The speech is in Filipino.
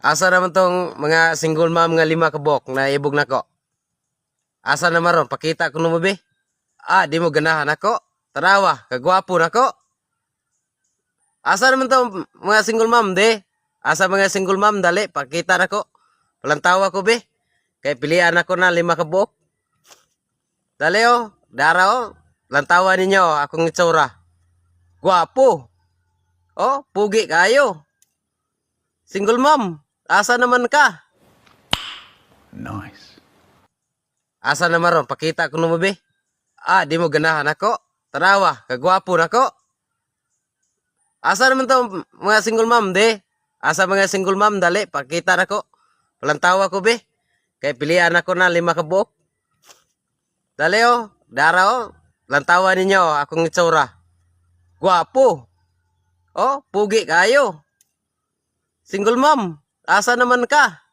Asa naman tong mga single mom nga lima kabok na ibog nako? Asa naman ron? Pakita ko mo be. Ah, di mo ganahan ako. Tarawa, kagwapo nako. Asa naman tong mga single mom de? Asa mga single mom dali, pakita nako. Palantawa ko be. Kay pilian ako na lima kabok. Dali oh, dara oh. Lantawa ninyo akong itsura. Gwapo. Oh, pugi kayo. Single mom, asa naman ka? Nice. Asa naman ron? Pakita ko mo be. Ah, di mo ganahan ako. Tarawa, kagwapo nako. Asa naman to mga single mom de? Asa mga single mom dali, pakita nako. Palantawa ko be. Kay pilian ako na lima kabuk. Dali oh, dara oh. Lantawa ninyo akong itsura. Gwapo. Oh, pugi kayo. Single mom, asa naman ka?